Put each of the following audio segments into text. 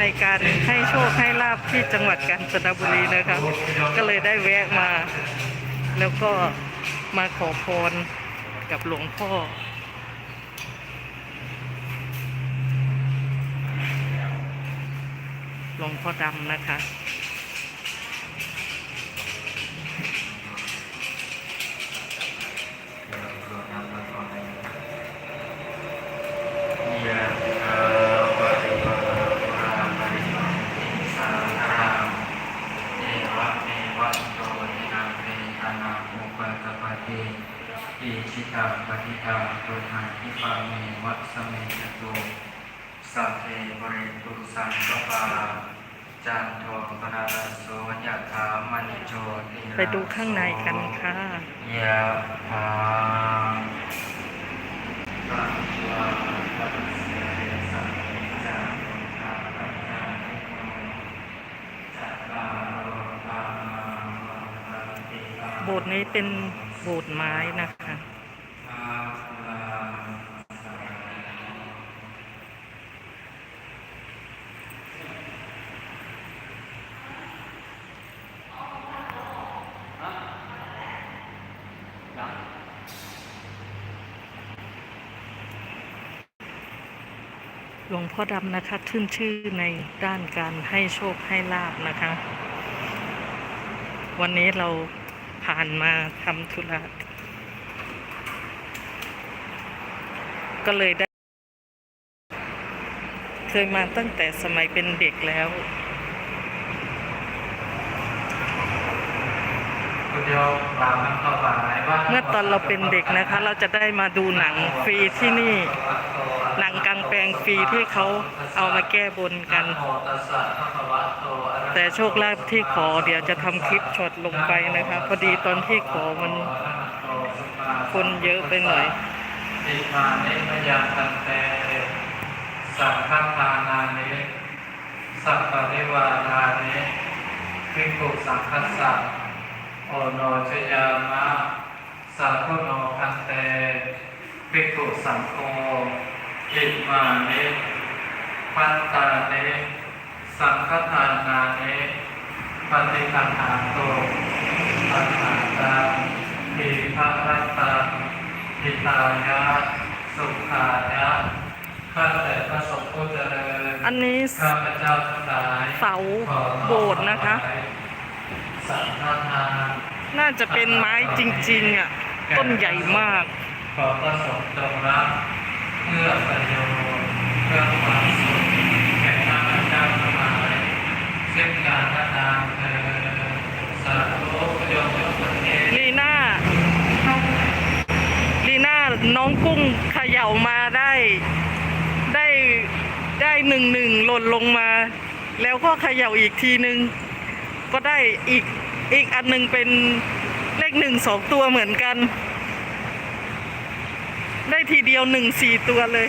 ในการให้โชคให้ลาบที่จังหวัดกาญจนบุรีนะคะก็เลยได้แวะมา แล้วก็มาขอพรกับหลวงพ่อหลวงพ่อดำนะคะ ยะถาวะริวหาปุราปริปุเรนติสาคารังเอวะเมวะโตทินังเปตานังอุปกปปติ อิชิตังปฏิตังตุมหังคิปะเมวัสสเมจตุสัพเพบริตุสังกปาจันโทปนาโสยะถามณิโชติไปดูข้างในกันค่ะยะถาโบสถ์นี้เป็นโบสถ์ไม้นะคะ หลวงพ่อดำนะคะขึ้นชื่อในด้านการให้โชคให้ลาบนะคะ วันนี้เราผ่านมาทำธุระ ก็เลยได้ เคยมาตั้งแต่สมัยเป็นเด็กแล้วเมื่อตอนเราเป็นเด็กนะคะ เราจะได้มาดูหนังฟรีที่นี่ หนังกลางแปลงฟรีที่เขาเอามาแก้บนกัน แต่โชคลาภที่ขอเดี๋ยวจะทำคลิปช็อตลงไปนะคะ พอดีตอนที่ขอมันคนเยอะไปหน่อย ติมานิมยังตันเต สังฆทานานิสัพปริวารานิภิกขุสังฆสังโอโนชยามะสัพพุโนคันเตภิกขุสังโฆอิมานิพัตตานิสังฆทานานิปฏิคันหาโตปัฏฐาตังทีพระรัตตัง ทิ ตายะสุขายะข้าแต่พระสงฆ์ผู้เจริญอันนี้ข้าพเจ้าทั้งหลายเสาโบสถ์นะคะ สังฆทาน น่าจะเป็นไม้จริงๆอะ ต้นใหญ่มาก ขอพระสงฆ์จงรับเพื่อประโยชน์เพื่อความสุขแก่ข้าพเจ้าทั้งหลายซึ่งการกระทำเธอสาธุโยมทุกประเทศ ลีน่า ลีน่า น้องกุ้งเขย่ามาได้ ได้ ได้ หนึ่งหนึ่งหล่นลงมา แล้วก็เขย่าอีกทีหนึ่งก็ได้อีกอีกอันหนึ่งเป็นเลขหนึ่งสองตัวเหมือนกัน ได้ทีเดียวหนึ่งสี่ตัวเลย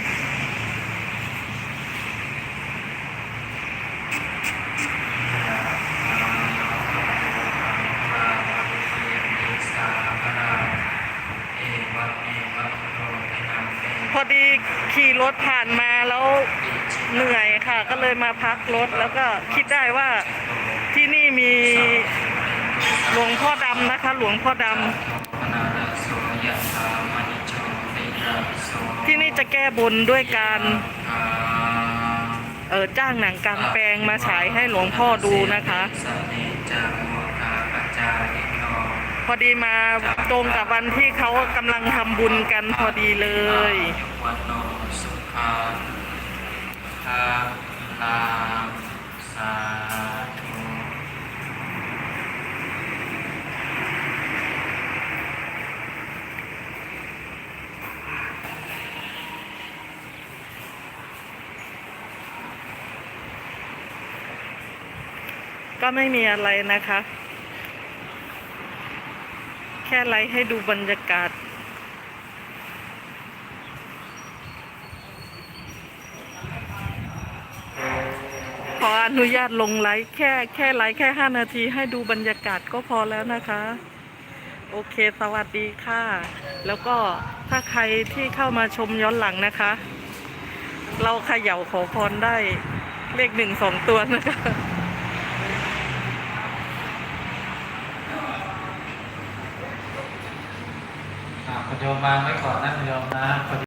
พอดีขี่รถผ่านมาแล้ว เหนื่อยค่ะ ก็เลยมาพักรถแล้วก็คิดได้ว่าที่นี่มีหลวงพ่อดำนะคะ หลวงพ่อดำที่นี่จะแก้บนด้วยการเออจ้างหนังกลางแปลงมาฉายให้หลวงพ่อดูนะคะ พอดีมาตรงกับวันที่เขากำลังทำบุญกันพอดีเลยาลาสาธุก็ไม่มีอะไรนะคะ แค่ไลฟ์ให้ดูบรรยากาศ ออนุญาตลงไลฟ์แค่แค่ไลฟ์แค่ห้านาทีให้ดูบรรยากาศก็พอแล้วนะคะ โอเคสวัสดีค่ะ แล้วก็ถ้าใครที่เข้ามาชมย้อนหลังนะคะ เราเขย่าขอพรได้เลขหนึ่งสองตัวนะคะคุณโยมวาไว้ก่อนนะคุณโยมนะ